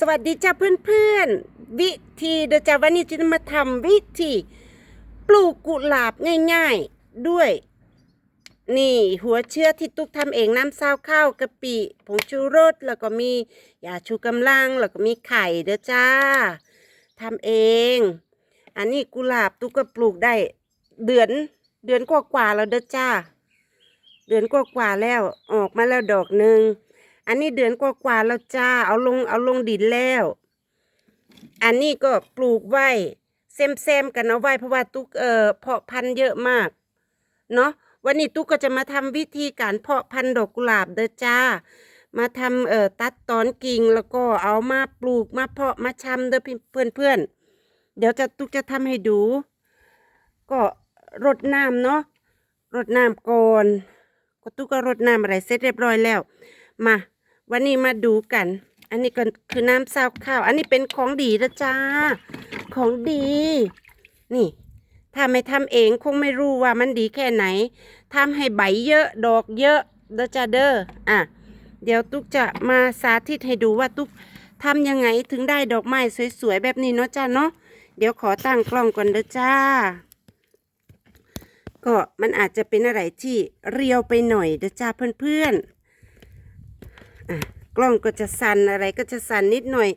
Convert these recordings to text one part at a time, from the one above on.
สวัสดีจ้าเพื่อนๆ วิธีเดจาวันนี้จะมาทำวิธีปลูกกุหลาบง่ายๆด้วย นี่หัวเชื้อที่ตุ๊กทำเองน้ำซาวข้าวกะปิผงชูรสแล้วก็มียาชูกำลังแล้วก็มีไข่เด้อจ้าทำเอง อันนี้กุหลาบตุ๊กก็ปลูกได้ เดือนเดือนกว่าๆแล้วเด้อจ้า เดือนกว่าๆแล้วออกมาแล้วดอกหนึ่ง อันนี้เดือนกว่าๆแล้วจ้า เอาลงเอาลงดินแล้ว อันนี้ก็ปลูกไว้เซมเซมกันเอาไว้เพราะว่าตุ๊กเอ่อเพาะพันธุ์เยอะมาก เนาะวันนี้ตุ๊กก็จะมาทำวิธีการเพาะพันธุ์ดอกกุหลาบเด้อจ้า มาทำเอ่อตัดตอนกิ่งแล้วก็เอามาปลูกมาเพาะมาชำเด้อเพื่อนเพื่อนเดี๋ยวจะตุ๊กจะทำให้ดู ก็รดน้ำเนาะรดน้ำก่อนก็ตุ๊กก็รดน้ำอะไรเสร็จเรียบร้อยแล้ว มา วันนี้มาดูกัน อันนี้ก็คือน้ำซาวข้าว อันนี้เป็นของดีนะจ้า ของดี นี่ ถ้าไม่ทำเองคงไม่รู้ว่ามันดีแค่ไหนทำให้ใบเยอะ ดอกเยอะเดจ้าเด้ออะ เดี๋ยวตุ๊กจะมาสาธิตให้ดูว่าตุ๊กทำยังไงถึงได้ดอกไม้สวยๆแบบนี้เนาะจ้าเนาะ เดี๋ยวขอตั้งกล้องก่อนเด้อจ้า ก็มันอาจจะเป็นอะไรที่เรียวไปหน่อยเด้อจ้าเพื่อนๆ กล้องก็จะสั่นอะไรก็จะสั่นนิดหน่อย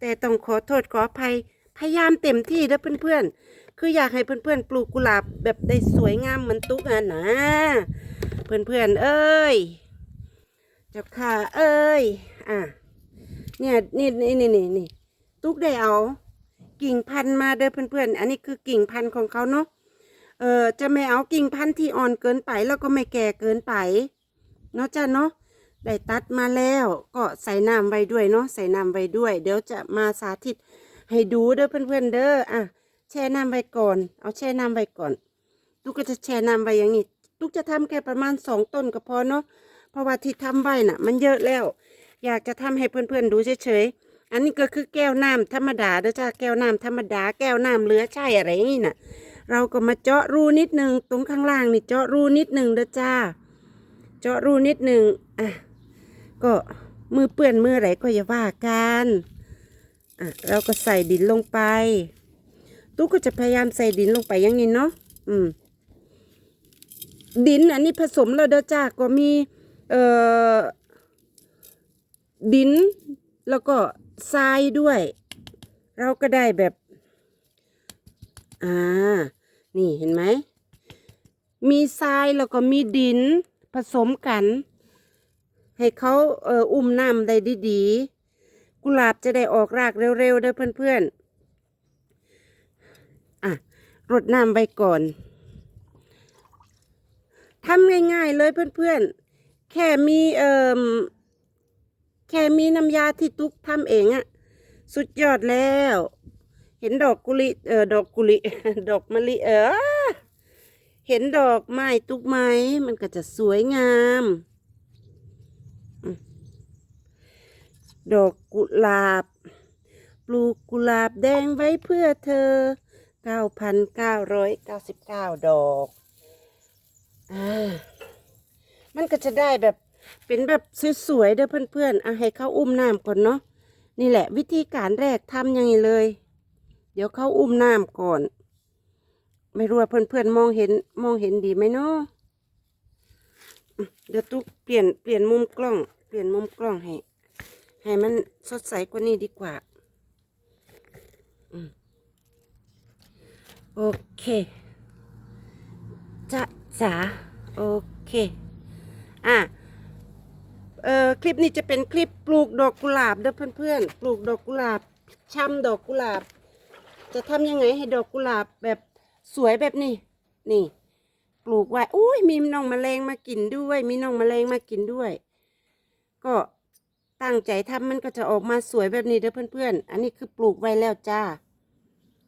แต่ต้องขอโทษขออภัยพยายามเต็มที่นะเพื่อนๆ คืออยากให้เพื่อนๆ ปลูกกุหลาบแบบได้สวยงามเหมือนตุ๊กอะนะ เพื่อนๆ เอ้ยเจ้าค่ะเอ้ย อะ เนี่ยนี่นี่นี่นี่นี่ตุ๊กได้เอา กิ่งพันธุ์มาเด้อเพื่อนๆ อันนี้คือกิ่งพันธุ์ของเขาเนาะ เออจะไม่เอากิ่งพันธุ์ที่อ่อนเกินไปแล้วก็ไม่แก่เกินไป เนาะจ้าเนาะ ได้ตัดมาแล้วก็ใส่น้ำไว้ด้วยเนาะใส่น้ำไว้ด้วย เดี๋ยวจะมาสาธิตให้ดูเด้อเพื่อนๆเด้ออะแช่น้ำไว้ก่อน เอาแช่น้ำไว้ก่อนตุ๊กก็จะแช่น้ำไว้อย่างนี้ตุ๊กจะทำแค่ประมาณสองต้นก็พอเนาะเพราะว่าที่ทำไว้น่ะ มันเยอะแล้ว อยากจะทำให้เพื่อนๆดูเฉยๆอันนี้ก็คือแก้วน้ำธรรมดาเด้อจ้าแก้วน้ำธรรมดา แก้วน้ำเหลือใช่อะไรอย่างนี้น่ะ เราก็มาเจาะรูนิดนึงตรงข้างล่างนี่เจาะรูนิดนึงเด้อจ้า เจาะรูนิดนึงอะ ก็มือเปื้อนมืออะไรก็อย่าว่ากันอะเราก็ใส่ดินลงไปตุ๊กก็จะพยายามใส่ดินลงไปอย่างนี้เนาะอืม ดินอันนี้ผสมแล้วเด้อจ้าก็มี เอ่อ ดิน แล้วก็ทรายด้วย เราก็ได้แบบ อ่า นี่เห็นไหม มีทรายแล้วก็มีดินผสมกัน ให้เขาเอออุ้มน้ำได้ดีๆ กุหลาบจะได้ออกรากเร็วๆเด้อเพื่อนๆ อะรดน้ำไว้ก่อนทำง่ายๆเลยเพื่อนๆ แค่มีเอ่อแค่มีน้ำยาที่ตุ๊กทำเองอะสุดยอดแล้ว เห็นดอกกุลิเออดอกกุลิดอกมะลิเออเห็นดอกไม้ตุ๊กไหมมันก็จะสวยงาม ดอกกุหลาบ ปลูกกุหลาบแดงไว้เพื่อเธอ 9,999 ดอกอ่ามันก็จะได้แบบเป็นแบบสวยๆเด้อเพื่อนๆอะให้เขาอุ้มน้ำก่อนเนาะ นี่แหละวิธีการแรกทำยังไงเลย เดี๋ยวเขาอุ้มน้ำก่อน ไม่รู้ว่าเพื่อนๆมองเห็นมองเห็นดีไหมเนาะอะเดี๋ยวตุ๊กเปลี่ยนเปลี่ยนมุมกล้อง เปลี่ยนมุมกล้องให้ ให้มันสดใสกว่านี้ดีกว่าโอเคจะจ๋าโอเค อะเอ่อคลิปนี้จะเป็นคลิปปลูกดอกกุหลาบเด้อเพื่อนๆ ปลูกดอกกุหลาบชำดอกกุหลาบ จะทำยังไงให้ดอกกุหลาบแบบสวยแบบนี้ นี่ ปลูกไว้อุ้ยมีน้องแมลงมากินด้วย มีน้องแมลงมากินด้วย ก็ ตั้งใจทำมันก็จะออกมาสวยแบบนี้เด้อเพื่อนๆ อันนี้คือปลูกไว้แล้วจ้า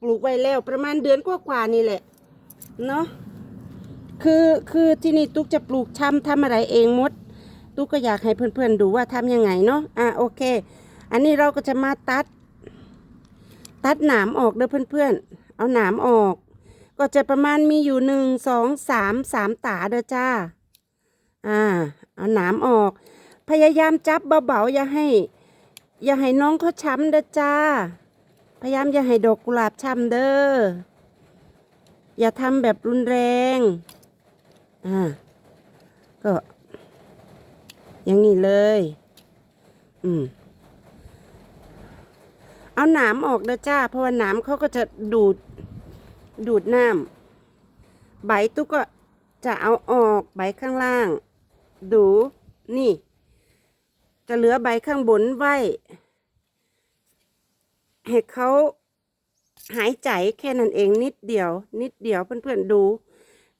ปลูกไว้แล้วประมาณเดือนกว่าๆนี่แหละ เนาะ คือคือที่นี่ตุ๊กจะปลูกชำทำอะไรเองมด ตุ๊กก็อยากให้เพื่อนๆดูว่าทำยังไงเนาะ อะโอเค อันนี้เราก็จะมาตัด ตัดหนามออกเด้อเพื่อนๆ เอาหนามออก ก็จะประมาณมีอยู่หนึ่งสองสามสามตาเด้อจ้า อ่า เอาหนามออก พยายามจับเบาๆอย่าให้ อย่าให้น้องเขาช้ำเด้อจ้า พยายามอย่าให้ดอกกุหลาบช้ำเด้อ อย่าทำแบบรุนแรง อ่า ก็ อย่างนี้เลย อืม เอาหนามออกเด้อจ้า เพราะว่าหนามเขาก็จะดูด ดูดน้ำใบตุ๊กก็จะเอาออกใบข้างล่าง ดู นี่ จะเหลือใบข้างบนไว้ ให้เขาหายใจแค่นั้นเองนิดเดียว นิดเดียวเพื่อนๆดู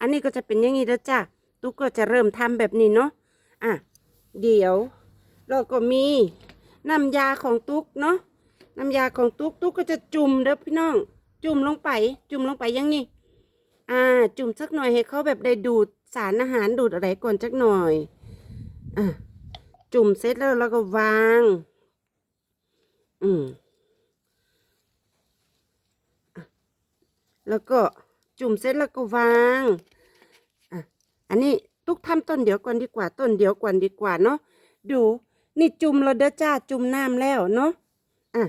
อันนี้ก็จะเป็นอย่างนี้แล้วจ้ะตุ๊กก็จะเริ่มทำแบบนี้เนาะอะเดี๋ยวเราก็มีน้ำยาของตุ๊กเนาะน้ำยาของตุ๊กตุ๊กก็จะจุ่มเด้อพี่น้อง จุ่มลงไป จุ่มลงไปอยังนี้อ่า จุ่มสักหน่อยให้เขาแบบได้ดูดสารอาหารดูดอะไรก่อนสักหน่อยอะ จุ่มเสร็จแล้วเราก็วาง อืมแล้วก็จุ่มเสร็จแล้วก็วางอะอันนี้ตุกทำต้นเดียวก่อนดีกว่า ต้นเดียวก่อนดีกว่าเนาะ ดู นี่จุ่มเราเด้อจ้า จุ่มน้ำแล้วเนาะ อะ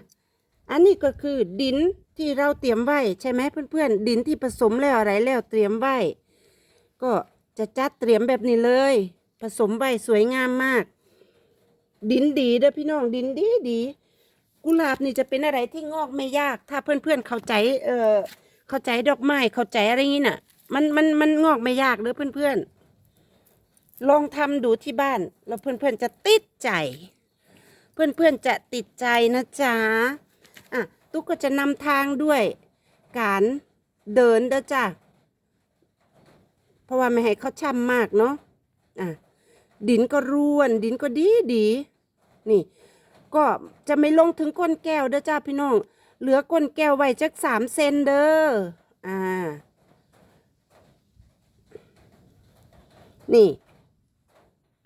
อันนี้ก็คือดินที่เราเตรียมไว้ใช่ไหมเพื่อนๆ ดินที่ผสมแล้วอะไรแล้วเตรียมไว้ ก็จะจัดเตรียมแบบนี้เลย ผสมไว้สวยงามมาก ดินดีเด้อพี่น้องดินดีดีกุหลาบนี่จะเป็นอะไรที่งอกไม่ยาก ถ้าเพื่อนๆเข้าใจ เออเข้าใจดอกไม้เข้าใจอะไรงี้น่ะ มันมันมันงอกไม่ยากเด้อเพื่อนๆลองทำดูที่บ้านแล้วเพื่อนๆจะติดใจ เพื่อนๆจะติดใจนะจ๊ะอะตุ๊กก็จะนำทางด้วย การเดินเด้อจ้ะเพราะว่าไม่ให้เขาช้ำมากเนาะอะ ดินก็ร่วน ดินก็ดีดีนี่ ก็จะไม่ลงถึงก้นแก้วเด้อจ้าพี่น้อง เหลือก้นแก้วไว้จักสามเซนเด้ออ่า นี่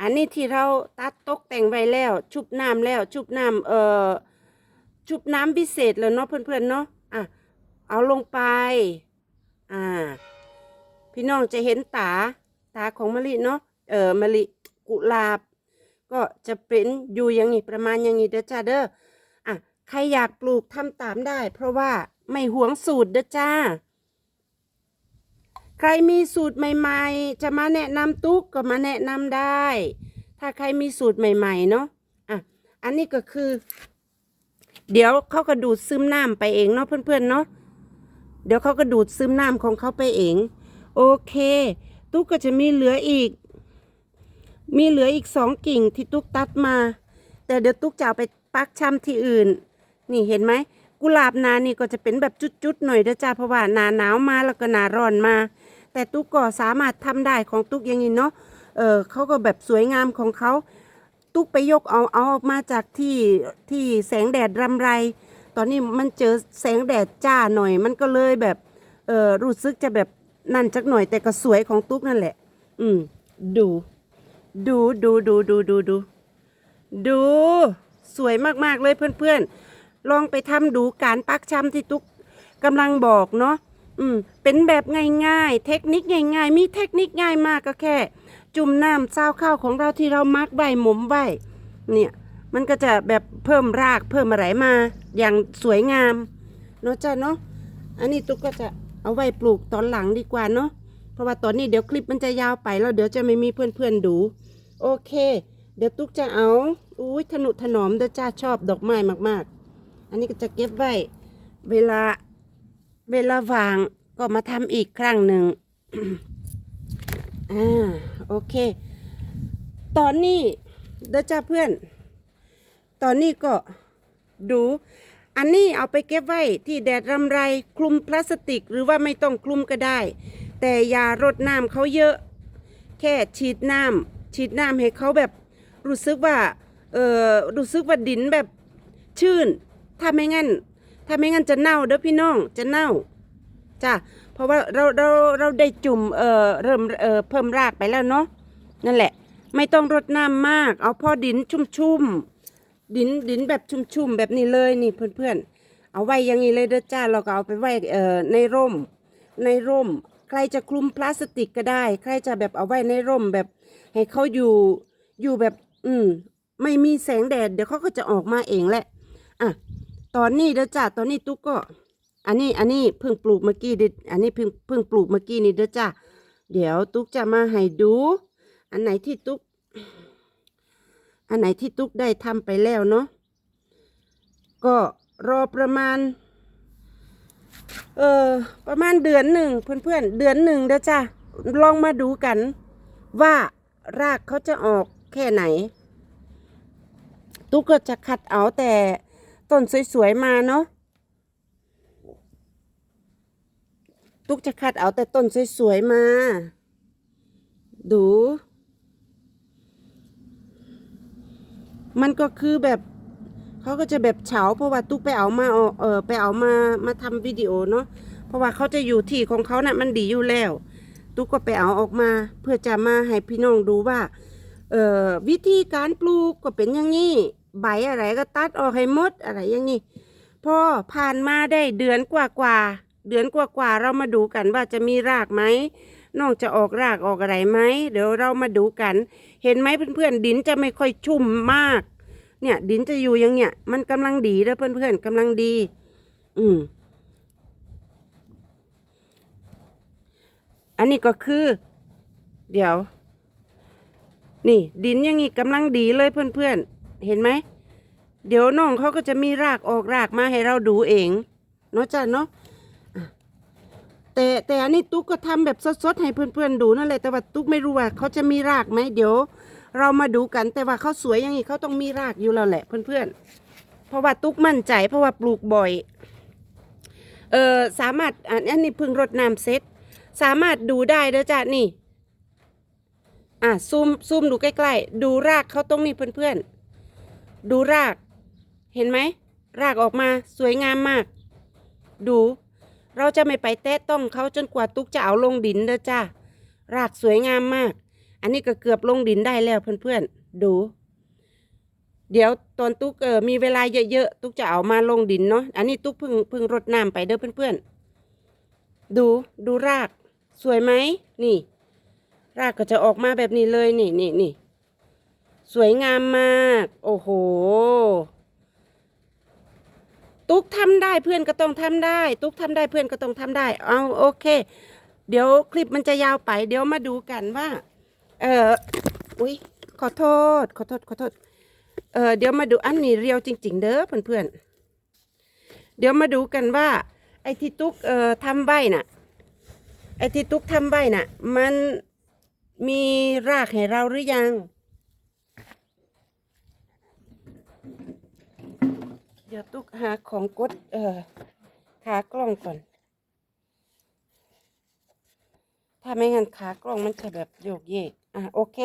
อันนี้ที่เราตัดตกแต่งไว้แล้ว ชุบน้ำแล้ว ชุบน้ำเอ่อชุบน้ำพิเศษแล้วเนาะเพื่อนๆเนาะอะเอาลงไป อ่า พี่น้องจะเห็นตา ตาของมะลิเนาะ เออมะลิ กุหลาบ ก็จะเป็นอยู่อย่างนี้ประมาณอย่างนี้เด้อจ้าเด้ออะใครอยากปลูกทำตามได้ เพราะว่าไม่หวงสูตรเด้อจ้า ใครมีสูตรใหม่ๆ จะมาแนะนำตุ๊กก็มาแนะนำได้ ถ้าใครมีสูตรใหม่ๆเนาะอะอันนี้ก็คือ เดี๋ยวเขาก็ดูดซึมน้ำไปเองเนาะเพื่อนๆเนาะเดี๋ยวเขาก็ดูดซึมน้ำของเขาไปเอง โอเค ตุ๊กก็จะมีเหลืออีก มีเหลืออีกสองกิ่งที่ตุ๊กตัดมา แต่เดี๋ยวตุ๊กจะเอาไปปักช้ำที่อื่น นี่เห็นไหมกุหลาบนานี่ก็จะเป็นแบบจุดๆหน่อยเด้อจ้าเพราะว่าหนาหนาวมาแล้วก็หนาร้อนมา แต่ตุ๊กก็สามารถทำได้ของตุ๊กอย่างนี้เนาะเออเขาก็แบบสวยงามของเขาตุ๊กไปยกเอาเอาออกมาจากที่ที่แสงแดดรำไร ตอนนี้มันเจอแสงแดดจ้าหน่อย มันก็เลยแบบเออรู้สึกจะแบบนั่นจักหน่อยแต่ก็สวยของตุ๊กนั่นแหละ อืมดู ดูดูดูดูดูดูดู สวยมากๆเลยเพื่อนๆ ลองไปทำดูการปักชำที่ตุ๊กกำลังบอกเนาะอืมเป็นแบบง่ายๆ เทคนิคง่ายๆ มีเทคนิคง่ายมากก็แค่ จุ่มน้ำซาวข้าวของเราที่เรามักใบหมุมใบเนี่ย มันก็จะแบบเพิ่มรากเพิ่มอะไรมา อย่างสวยงามเนาะจ้าเนาะอันนี้ตุ๊กก็จะเอาไว้ปลูกตอนหลังดีกว่าเนาะเพราะว่าตอนนี้เดี๋ยวคลิปมันจะยาวไปแล้วเดี๋ยวจะไม่มีเพื่อนๆดู โอเค เดี๋ยวตุ๊กจะเอาอุ้ยถนุถนอมเด้อจ้าชอบดอกไม้มาก ๆ อันนี้ก็จะเก็บไว้ เวลาเวลาว่างก็มาทำอีกครั้งหนึ่งอ่าโอเค ตอนนี้เด้อจ้าเพื่อน ตอนนี้ก็ดู อันนี้เอาไปเก็บไว้ที่แดดรำไรคลุมพลาสติกหรือว่าไม่ต้องคลุมก็ได้ แต่อย่ารดน้ำเขาเยอะ แค่ฉีดน้ำ ฉีดน้ำให้เขาแบบรู้สึกว่าเออรู้สึกว่าดินแบบชื้นถ้าไม่งั้น ถ้าไม่งั้นจะเน่าเด้อพี่น้องจะเน่าจ้ะเพราะว่าเราเราเราได้จุ่มเออเริ่มเออเพิ่มรากไปแล้วเนาะนั่นแหละ ไม่ต้องรดน้ำมาก เอาพอดินชุ่มๆดินดินแบบชุ่มๆแบบนี้เลยนี่เพื่อนๆเอาไว้อย่างนี้เลยเด้อจ้าเราก็เอาไปไว้เอ่อในร่มในร่ม ใครจะคลุมพลาสติกก็ได้ ใครจะแบบเอาไว้ในร่มแบบให้เขาอยู่อยู่แบบ อืม ไม่มีแสงแดดเดี๋ยวเขาก็จะออกมาเองแหละ อะ ตอนนี้เด้อจ้าตอนนี้ตุ๊กก็ อันนี้อันนี้เพิ่งปลูกเมื่อกี้เด้ออันนี้เพิ่งเพิ่งปลูกเมื่อกี้นี่เด้อจ้าเดี๋ยวตุ๊กจะมาให้ดู อันไหนที่ตุ๊ก อันไหนที่ตุ๊กได้ทำไปแล้วเนาะก็รอประมาณ เออ ประมาณเดือนหนึ่งเพื่อนๆ เดือนหนึ่งเด้อจ้าลองมาดูกัน ว่ารากเขาจะออกแค่ไหน ตุ๊กก็จะคัดเอาแต่ต้นสวยๆมาเนาะตุ๊กจะคัดเอาแต่ต้นสวยๆมา ดู มันก็คือแบบ เขาก็จะแบบเฉาเพราะว่าตุ๊กไปเอามาเออไปเอามามาทำวิดีโอเนาะเพราะว่าเขาจะอยู่ที่ของเขานะ่ะมันดีอยู่แล้ว ตุ๊กก็ไปเอาออกมา เพื่อจะมาให้พี่น้องดูว่าเออวิธีการปลูกก็เป็นอย่างนี้ใบอะไรก็ตัดออกให้หมดอะไรอย่างนี้พอผ่านมาได้เดือนกว่ากว่าเดือนกว่ากว่าเรามาดูกันว่าจะมีรากไหมน้องจะออกรากออกอะไรไหมเดี๋ยวเรามาดูกัน เห็นไหมเพื่อนๆดินจะไม่ค่อยชุ่มมาก เนี่ยดินจะอยู่อย่างเนี้ยมันกำลังดีแล้วเพื่อนๆกำลังดี อืมอันนี้ก็คือ เดี๋ยว นี่ ดินอย่างนี้กำลังดีเลยเพื่อนๆเห็นไหมเดี๋ยวน้องเขาก็จะมีรากออกรากมาให้เราดูเองเนาะจ้ะเนาะแต่แต่อันนี้ตุ๊กก็ทำแบบสดๆให้เพื่อนๆดูนั่นแหละแต่ว่าตุ๊กไม่รู้ว่าเขาจะมีรากไหมเดี๋ยว เรามาดูกันแต่ว่าเขาสวยอย่างนี้เขาต้องมีรากอยู่แล้วแหละเพื่อนๆ เพราะว่าตุ๊กมั่นใจเพราะว่าปลูกบ่อย เออสามารถอันนนี้พึ่งรดน้ำเสร็จสามารถดูได้เด้อจ้ะนี่อะซูมซูมดูใกล้ๆ ดูรากเขาตรงนี้เพื่อนๆ ดูรากเห็นไหม รากออกมาสวยงามมาก ดู เราจะไม่ไปแตะต้องเขาจนกว่าตุ๊กจะเอาลงดินเด้อจ้ารากสวยงามมาก อันนี้ก็เกือบลงดินได้แล้วเพื่อนๆ ดู เดี๋ยวตอนตุ๊กเออมีเวลาเยอะๆ ตุ๊กจะเอามาลงดินเนาะ อันนี้ตุ๊กเพิ่งเพิ่งรดน้ำไปเด้อเพื่อนๆ ดูดูราก สวยไหม นี่ รากก็จะออกมาแบบนี้เลยนี่นี่นี่สวยงามมาก โอ้โห ตุ๊กทำได้เพื่อนก็ต้องทำได้ ตุ๊กทำได้เพื่อนก็ต้องทำได้ เอาโอเค เดี๋ยวคลิปมันจะยาวไป เดี๋ยวมาดูกันว่า เอออุ้ยขอโทษ ขอโทษ ขอโทษ เออเดี๋ยวมาดูอันนี้เรียวจริง ๆ เด้อเพื่อนๆ เดี๋ยวมาดูกันว่า ไอ้ที่ตุ๊กเอ่อทำใบน่ะ ไอ้ที่ตุ๊กทำใบน่ะ มันมีรากให้เราหรือยัง เดี๋ยวตุ๊กหาของกด เอ่อขากล้องก่อน ถ้าไม่งั้นขากล้องมันจะแบบโยกเยก อะโอเค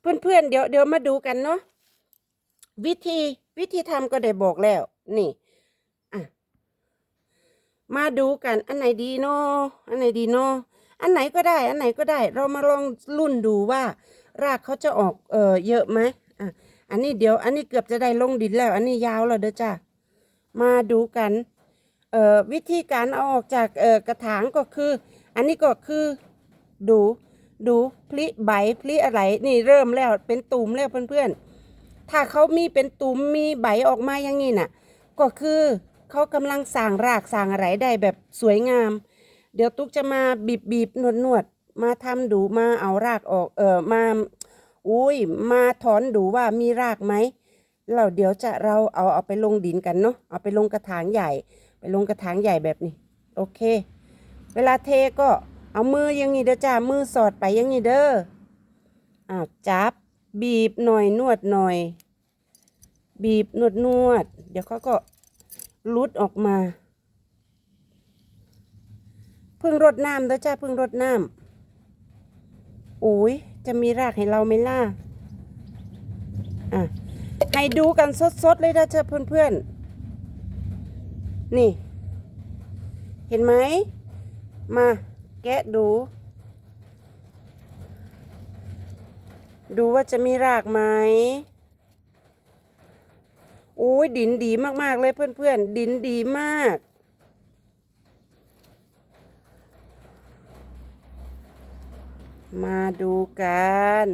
เพื่อนๆเดี๋ยวเดี๋ยวมาดูกันเนาะวิธีวิธีทำก็ได้บอกแล้ว นี่อะมาดูกันอันไหนดีเนาะอันไหนดีเนาะอันไหนก็ได้ อันไหนก็ได้ เรามาลองรุ่นดูว่า รากเขาจะออกเออเยอะไหมอะอันนี้เดี๋ยว อันนี้เกือบจะได้ลงดินแล้ว อันนี้ยาวแล้วเด้อจ้ามาดูกันเอ่อวิธีการเอาออกจากเอ่อกระถางก็คือ อันนี้ก็คือดู ดูพลิใบพลิอะไรนี่เริ่มแล้วเป็นตุ่มแล้วเพื่อนๆ ถ้าเขามีเป็นตุ่มมีใบออกมาอย่างนี้น่ะ ก็คือเขากำลังสางรากสางอะไรได้แบบสวยงาม เดี๋ยวตุ๊กจะมาบีบบีบนวดนวดมาทำดูมาเอารากออกเออมาอุ้ยมาถอนดูว่ามีรากไหมแล้วเดี๋ยวจะเราเอาเอาไปลงดินกันเนาะเอาไปลงกระถางใหญ่ ไปลงกระถางใหญ่แบบนี้ โอเค เวลาเทก็ เอามืออย่างนี้เด้อจ้า มือสอดไปอย่างนี้เด้ออ้าวจับ บีบหน่อยนวดหน่อย บีบนวดนวด เดี๋ยวเขาก็ลุดออกมาเพิ่งรดน้ำเด้อจ้าเพิ่งรดน้ำโอ้ยจะมีรากให้เราไหมล่ะอะให้ดูกันสดๆเลยนะจ้าเพื่อนๆ นี่ เห็นไหม มา แกะดู ดูว่าจะมีรากไหมโอ้ยดินดีมากๆเลยเพื่อนๆ ดินดีมาก มาดูกัน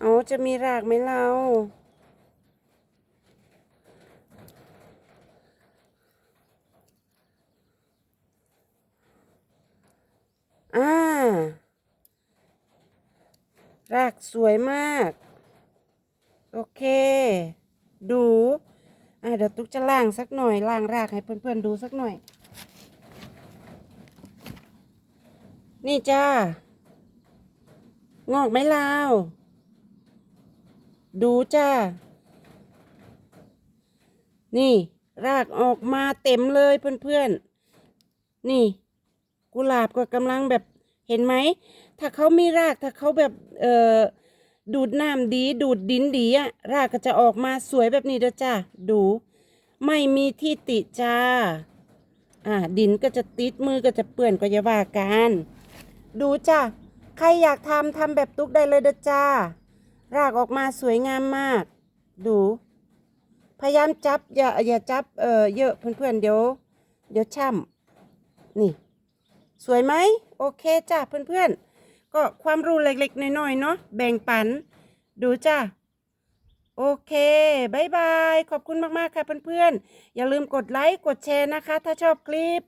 เอาจะมีรากไหมเรา รากสวยมาก โอเค ดูอะเดี๋ยวตุ๊กจะล่างสักหน่อยล่างรากให้เพื่อนๆดูสักหน่อย นี่จ้างอกไหมลาว ดูจ้า นี่ รากออกมาเต็มเลยเพื่อนๆ นี่ กุหลาบก็กำลังแบบ เห็นไหม ถ้าเขามีรากถ้าเขาแบบเอ่อดูดน้ำดี ดูดดินดีอะรากก็จะออกมาสวยแบบนี้เด้อจ้าดู ไม่มีที่ติจ้าอ่าดินก็จะติดมือก็จะเปื้อนก็อย่าว่ากันดูจ้าใครอยากทำทำแบบตุ๊กได้เลยเด้อจ้า รากออกมาสวยงามมาก ดู พยายามจับอย่าอย่าจับเอ่อเยอะเพื่อนๆเดี๋ยว เดี๋ยวช่ำนี่ สวยไหม โอเคจ้ะเพื่อนๆ ก็ความรู้เล็กๆน้อยๆเนาะแบ่งปัน ดูจ้ะโอเคบายบาย ขอบคุณมากๆค่ะเพื่อนๆ อย่าลืมกดไลค์ กดแชร์นะคะ ถ้าชอบคลิป